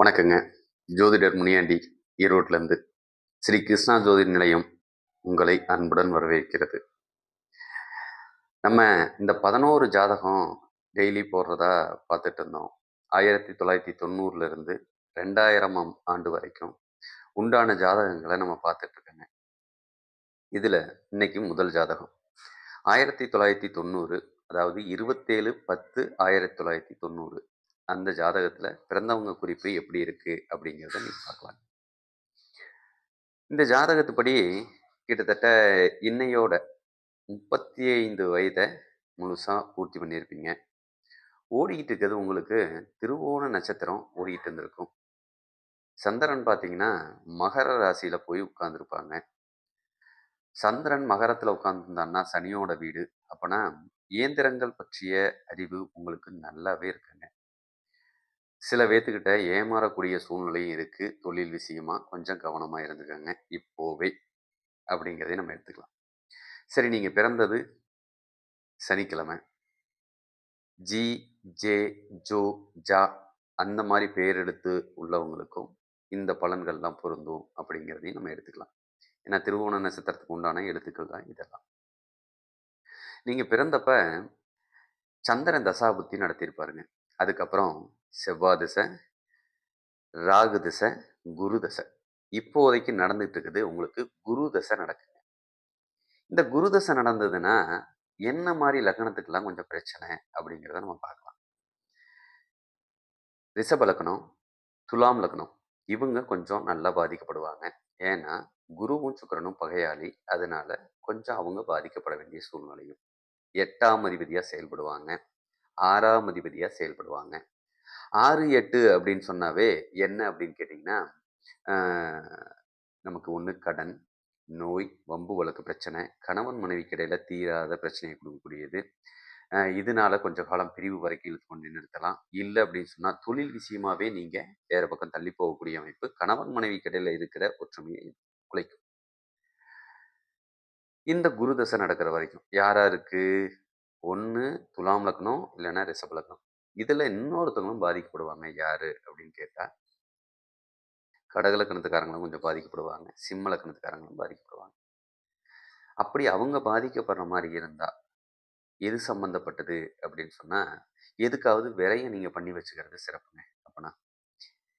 வணக்கங்க. ஜோதிடர் முனியாண்டி ஈரோட்லேருந்து ஸ்ரீ கிருஷ்ணா ஜோதி நிலையம் உங்களை அன்புடன் வரவேற்கிறது. நம்ம இந்த பதினோரு ஜாதகம் டெய்லி போடுறதா பார்த்துட்டு இருந்தோம். ஆயிரத்தி தொள்ளாயிரத்தி தொண்ணூறுலேருந்து ரெண்டாயிரமாம் ரெண்டாயிரம் ஆண்டு வரைக்கும் உண்டான ஜாதகங்களை நம்ம பார்த்துட்ருக்கோங்க இதில் இன்னைக்கு முதல் ஜாதகம். ஆயிரத்தி தொள்ளாயிரத்தி தொண்ணூறு அதாவது இருபத்தேழு பத்து ஆயிரத்தி தொள்ளாயிரத்தி தொண்ணூறு. அந்த ஜாதகத்தில் பிறந்தவங்க குறிப்பு எப்படி இருக்குது அப்படிங்கிறத நீங்கள் பார்க்கலாம். இந்த ஜாதகத்துப்படி கிட்டத்தட்ட இன்னையோட முப்பத்தி ஐந்து வயதை முழுசாக பூர்த்தி பண்ணியிருப்பீங்க. ஓடிக்கிட்டு இருக்கிறது உங்களுக்கு திருவோண நட்சத்திரம் ஓடிக்கிட்டு இருந்திருக்கும். சந்திரன் பார்த்தீங்கன்னா மகர ராசியில் போய் உட்காந்துருப்பாங்க சந்திரன் மகரத்தில் உட்காந்துருந்தான்னா சனியோட வீடு. அப்போனா இயந்திரங்கள் பற்றிய அறிவு உங்களுக்கு நல்லாவே இருக்குங்க. சில பேர்த்துக்கிட்ட ஏமாறக்கூடிய சூழ்நிலையும் இருக்குது தொழில் விஷயமா கொஞ்சம் கவனமாக இருந்துக்கோங்க. இப்போவே அப்படிங்கிறதையும் நம்ம எடுத்துக்கலாம். சரி நீங்கள் பிறந்தது சனிக்கிழமை. ஜி ஜே ஜோ ஜா அந்த மாதிரி பேர் எடுத்து உள்ளவங்களுக்கும் இந்த பலன்கள்லாம் பொருந்தும் அப்படிங்கிறதையும் நம்ம எடுத்துக்கலாம். ஏன்னா திருவோண நட்சத்திரத்துக்கு உண்டான எழுத்துக்கள் தான் இதெல்லாம். நீங்கள் பிறந்தப்ப சந்திரன் தசாபுத்தி நடத்தியிருப்பாருங்க. அதுக்கப்புறம் செவ்வாய் திசை ராகு திசை குரு தசை. இப்போதைக்கு நடந்துட்டு இருக்குது உங்களுக்கு குரு தசை நடக்குங்க இந்த குரு தசை நடந்ததுன்னா என்ன மாதிரி லக்னத்துக்கெல்லாம் கொஞ்சம் பிரச்சனை அப்படிங்கிறத நம்ம பார்க்கலாம். ரிஷப லக்னம் துலாம் லக்னம் இவங்க கொஞ்சம் நல்லா பாதிக்கப்படுவாங்க. ஏன்னா குருவும் சுக்கரனும் பகையாளி அதனால கொஞ்சம் அவங்க பாதிக்கப்பட வேண்டிய சூழ்நிலையும். எட்டாம் அதிபதியாக செயல்படுவாங்க. ஆறாம் அதிபதியாக செயல்படுவாங்க. ஆறு எட்டு அப்படின்னு சொன்னாவே என்ன அப்படின்னு கேட்டிங்கன்னா நமக்கு ஒன்று கடன் நோய் வம்பு வழக்கு பிரச்சனை கணவன் மனைவிக்கு இடையில தீராத பிரச்சனையை கொடுக்கக்கூடியது. இதனால கொஞ்சம் காலம் பிரிவு வரைக்கும் இழுத்து கொண்டு நிறுத்தலாம். இல்லை அப்படின்னு சொன்னால் தொழில் விஷயமாவே நீங்கள் வேறு பக்கம் தள்ளி போகக்கூடிய அமைப்பு கணவன் மனைவி இடையில இருக்கிற ஒற்றுமையை குலைக்கும். இந்த குரு தசை நடக்கிற வரைக்கும் யாராருக்கு ஒன்று துலாம் லக்னம் இல்லைன்னா ரிஷப லக்னம். இதில் இன்னொருத்தவங்களும் பாதிக்கப்படுவாங்க. யார்? அப்படின்னு கேட்டால் கடகலக்கணத்துக்காரங்களும் கொஞ்சம் பாதிக்கப்படுவாங்க. சிம்ம லக்கணத்துக்காரங்களும் பாதிக்கப்படுவாங்க. அப்படி அவங்க பாதிக்கப்படுற மாதிரி இருந்தால் எது சம்மந்தப்பட்டது அப்படின்னு சொன்னால் எதுக்காவது விரைய நீங்கள் பண்ணி வச்சுக்கிறது சிறப்புங்க. அப்போனா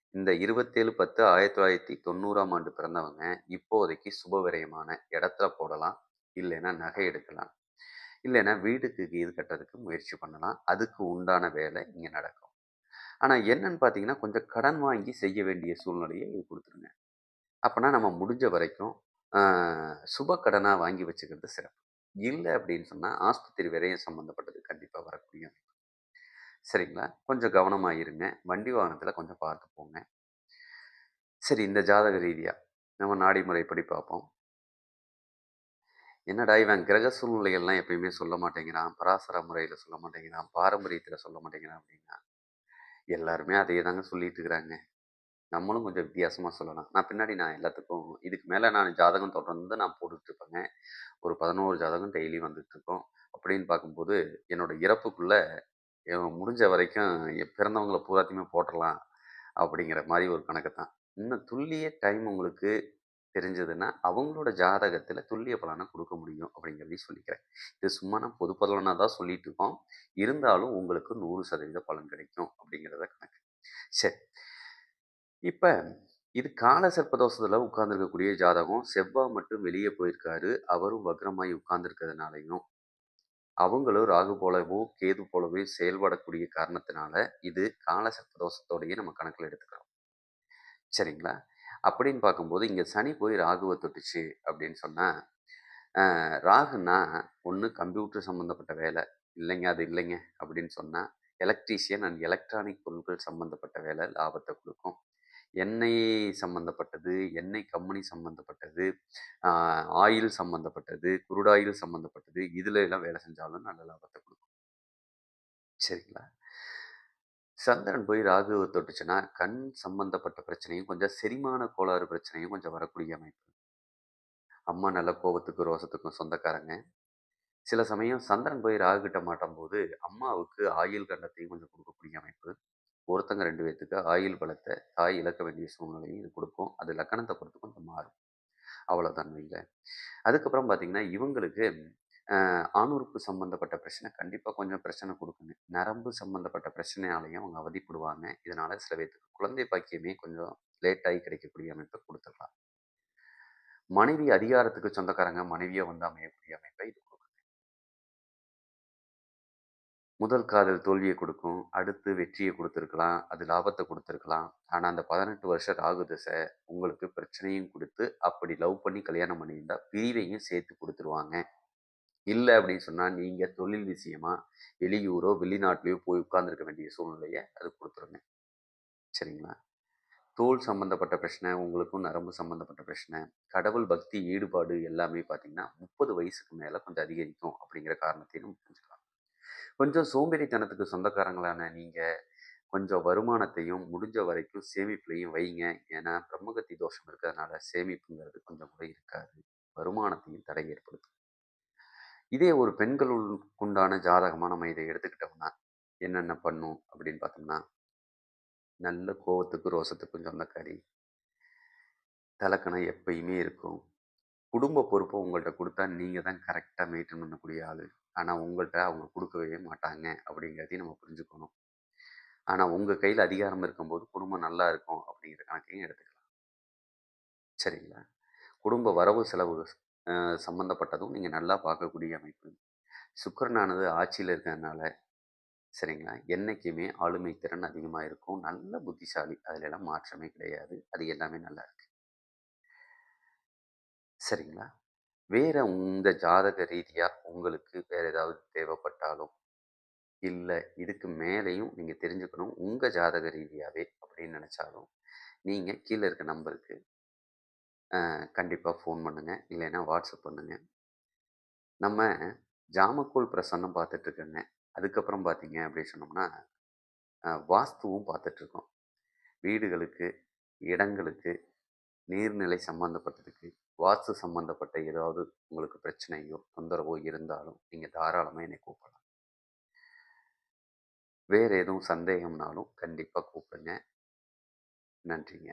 இந்த இருபத்தேழு பத்து ஆயிரத்தி தொள்ளாயிரத்தி தொண்ணூறாம் ஆண்டு பிறந்தவங்க இப்போதைக்கு சுப விரயமான இடத்துல போடலாம். இல்லைன்னா நகை எடுக்கலாம். இல்லைன்னா வீட்டுக்கு இது கட்டுறதுக்கு முயற்சி பண்ணலாம். அதுக்கு உண்டான வேலை இங்கே நடக்கும். ஆனால் என்னன்னு பார்த்தீங்கன்னா கொஞ்சம் கடன் வாங்கி செய்ய வேண்டிய சூழ்நிலையை இது கொடுத்துருங்க. அப்போனா நம்ம முடிஞ்ச வரைக்கும் சுப கடனாக வாங்கி வச்சுக்கிறது சிறப்பு. இல்லை அப்படின்னு சொன்னால் ஆஸ்பத்திரி விரையும் சம்மந்தப்பட்டது கண்டிப்பாக வரக்கூடிய சரிங்களா? கொஞ்சம் கவனமாக இருங்க. வண்டி வாகனத்தில் கொஞ்சம் பார்த்து போங்க. சரி இந்த ஜாதக ரீதியாக நம்ம நாடி முறைப்படி பார்ப்போம். என்னடா இவன் கிரக சூழ்நிலைகள்லாம் எப்பயுமே சொல்ல மாட்டேங்கிறான் பராசர முறையில் சொல்ல மாட்டேங்கிறான் பாரம்பரியத்தில் சொல்ல மாட்டேங்கிறான் அப்படின்னா எல்லாருமே அதையே தாங்க சொல்லிட்டு இருக்கிறாங்க. நம்மளும் கொஞ்சம் வித்தியாசமாக சொல்லலாம். நான் பின்னாடி நான் எல்லாத்துக்கும் இதுக்கு மேலே நான் ஜாதகம் தொடர்ந்து நான் போட்டுட்ருப்பேங்க ஒரு பதினோரு ஜாதகம் டெய்லி வந்துட்டுருக்கோம் அப்படின்னு பார்க்கும்போது என்னோடய இறப்புக்குள்ளே முடிஞ்ச வரைக்கும் பிறந்தவங்களை பூராத்தையுமே போட்டுடலாம் அப்படிங்கிற மாதிரி ஒரு கணக்கு தான். இன்னும் துல்லிய டைம் உங்களுக்கு தெரிஞ்சதுன்னா அவங்களோட ஜாதகத்தில் துல்லிய பலனை கொடுக்க முடியும் அப்படிங்கிறதையும் சொல்லிக்கிறேன். இது சும்மா நான் பொது பலனாக தான் சொல்லிட்டு இருக்கோம். இருந்தாலும் உங்களுக்கு நூறு சதவீத பலன் கிடைக்கும் அப்படிங்கிறத கணக்கு. சரி. இப்போ இது கால சர்ப்பதோஷத்தில் உட்கார்ந்துருக்கக்கூடிய ஜாதகம் செவ்வாய் மட்டும் வெளியே போயிருக்காரு. அவரும் வக்ரமாய் உட்கார்ந்துருக்கிறதுனாலையும் அவங்களும் ராகு போலவோ கேது போலவோ செயல்படக்கூடிய காரணத்தினால இது கால சர்ப்பதோஷத்தோடையே நம்ம கணக்கில் எடுத்துக்கிறோம். சரிங்களா? அப்படின்னு பார்க்கும்போது இங்கே சனி போய் ராகுவை தொட்டுச்சு அப்படின்னு சொன்னால் ராகுனா ஒன்று கம்ப்யூட்டர் சம்மந்தப்பட்ட வேலை இல்லைங்க அது இல்லைங்க அப்படின்னு சொன்னால் எலக்ட்ரீஷியன் அண்ட் எலக்ட்ரானிக் பொருட்கள் சம்மந்தப்பட்ட வேலை லாபத்தை கொடுக்கும். எண்ணெய் சம்மந்தப்பட்டது எண்ணெய் கம்பெனி சம்மந்தப்பட்டது ஆயில் சம்மந்தப்பட்டது குருடாயில் சம்மந்தப்பட்டது இதில் எல்லாம் வேலை செஞ்சாலும் நல்ல லாபத்தை கொடுக்கும். சரிங்களா? சந்திரன் போய் ராகுவை தொட்டுச்சுன்னா கண் சம்பந்தப்பட்ட பிரச்சனையும் கொஞ்சம் செரிமான கோளாறு பிரச்சனையும் கொஞ்சம் வரக்கூடிய அமைப்பு. அம்மா நல்ல கோபத்துக்கும் ரோசத்துக்கும் சொந்தக்காரங்க. சில சமயம் சந்திரன் போய் ராகு கிட்ட மாட்டும் போது அம்மாவுக்கு ஆயுள் கண்டத்தையும் கொஞ்சம் கொடுக்கக்கூடிய அமைப்பு. ஒருத்தங்க ரெண்டு பேர்த்துக்கு ஆயுள் பலத்தை தாய் இழக்க வேண்டிய சூழ்நிலையும் இது கொடுக்கும். அது லக்கணத்தை பொறுத்து கொஞ்சம் மாறும். அவ்வளோதான் வைங்க அதுக்கப்புறம் பார்த்தீங்கன்னா இவங்களுக்கு ஆணுறுப்பு சம்மந்தப்பட்ட பிரச்சனை கண்டிப்பாக கொஞ்சம் பிரச்சனை கொடுக்குங்க. நரம்பு சம்மந்தப்பட்ட பிரச்சனையாலையும் அவங்க அவதிப்படுவாங்க. இதனால் சில பேர்த்துக்கு குழந்தை பாக்கியமே கொஞ்சம் லேட்டாகி கிடைக்கக்கூடிய அமைப்பை கொடுத்துடலாம். மனைவி அதிகாரத்துக்கு சொந்தக்காரங்க மனைவியை வந்து அமையக்கூடிய அமைப்பை இது கொடுக்கும் முதல் காதல் தோல்வியை கொடுக்கும். அடுத்து வெற்றியை கொடுத்துருக்கலாம். அது லாபத்தை கொடுத்துருக்கலாம். ஆனால் அந்த பதினெட்டு வருஷம் ராகு திசை உங்களுக்கு பிரச்சனையும் கொடுத்து அப்படி லவ் பண்ணி கல்யாணம் பண்ணியிருந்தால் பிரிவையும் சேர்த்து கொடுத்துருவாங்க. இல்லை அப்படின்னு சொன்னால் நீங்கள் தொழில் விஷயமா வெளியூரோ வெளிநாட்டிலையோ போய் உட்கார்ந்துருக்க வேண்டிய சூழ்நிலையை அது கொடுத்துருங்க. சரிங்களா? தோல் சம்மந்தப்பட்ட பிரச்சனை உங்களுக்கும் நரம்பு சம்மந்தப்பட்ட பிரச்சனை கடவுள் பக்தி ஈடுபாடு எல்லாமே பார்த்தீங்கன்னா முப்பது வயசுக்கு மேலே கொஞ்சம் அதிகரிக்கும் அப்படிங்கிற காரணத்தையும் புரிஞ்சுக்கலாம். கொஞ்சம் சோம்பேறித்தனத்துக்கு சொந்தக்காரங்களான நீங்கள் கொஞ்சம் வருமானத்தையும் முடிஞ்ச வரைக்கும் சேமிப்புலையும் வைங்க. ஏன்னா பிரம்மகத்தி தோஷம் இருக்கிறதுனால சேமிப்புங்கிறது கொஞ்சம் கூட இருக்காது. வருமானத்தையும் தடை ஏற்படுத்தும். இதே ஒரு பெண்களுக்குண்டான ஜாதகமாக நம்ம இதை எடுத்துக்கிட்டோம்னா என்னென்ன பண்ணும் அப்படின்னு பார்த்தோம்னா நல்ல கோவத்துக்கும் ரோசத்துக்கும் சொந்தக்காரி. தலக்கணம் எப்பயுமே இருக்கும். குடும்ப பொறுப்பை உங்கள்கிட்ட கொடுத்தா நீங்கள் தான் கரெக்டாக மெயின்டைன் பண்ணக்கூடிய ஆள். ஆனால் உங்கள்கிட்ட அவங்க கொடுக்கவே மாட்டாங்க அப்படிங்கிறதையும் நம்ம புரிஞ்சுக்கணும். ஆனால் உங்கள் கையில் அதிகாரம் இருக்கும்போது குடும்பம் நல்லா இருக்கும் அப்படிங்கிற கணக்கையும் எடுத்துக்கலாம். சரிங்களா? குடும்ப வரவு செலவு சம்மந்தப்பட்டதும் நீங்கள் நல்லா பார்க்கக்கூடிய அமைப்பு. சுக்கரனானது ஆட்சியில் இருக்கிறதுனால சரிங்களா? என்றைக்குமே ஆளுமை திறன் அதிகமாக இருக்கும். நல்ல புத்திசாலி. அதில் எல்லாம் மாற்றமே கிடையாது. அது எல்லாமே நல்லா இருக்கு. சரிங்களா? வேற இந்த ஜாதக ரீதியாக உங்களுக்கு வேற ஏதாவது தேவைப்பட்டாலும் இல்லை இதுக்கு மேலேயும் நீங்கள் தெரிஞ்சுக்கணும். உங்கள் ஜாதக ரீதியாகவே அப்படின்னு நினச்சாலும் நீங்கள் கீழே இருக்க நம்பருக்கு கண்டிப்பாக ஃபோன் பண்ணுங்கள் இல்லைன்னா வாட்ஸ்அப் பண்ணுங்கள் நம்ம ஜாமக்கோல் பிரசன்னம் பார்த்துட்ருக்கோங்க. அதுக்கப்புறம் பார்த்தீங்க அப்படின்னு சொன்னோம்னா வாஸ்துவும் பார்த்துட்ருக்கோம். வீடுகளுக்கு இடங்களுக்கு நீர்நிலை சம்மந்தப்பட்டதுக்கு வாஸ்து சம்மந்தப்பட்ட ஏதாவது உங்களுக்கு பிரச்சனையோ தொந்தரவோ இருந்தாலும் நீங்கள் தாராளமாக என்னை கூப்பிடலாம். வேறு எதுவும் சந்தேகம்னாலும் கண்டிப்பாக கூப்பிடுங்க. நன்றிங்க.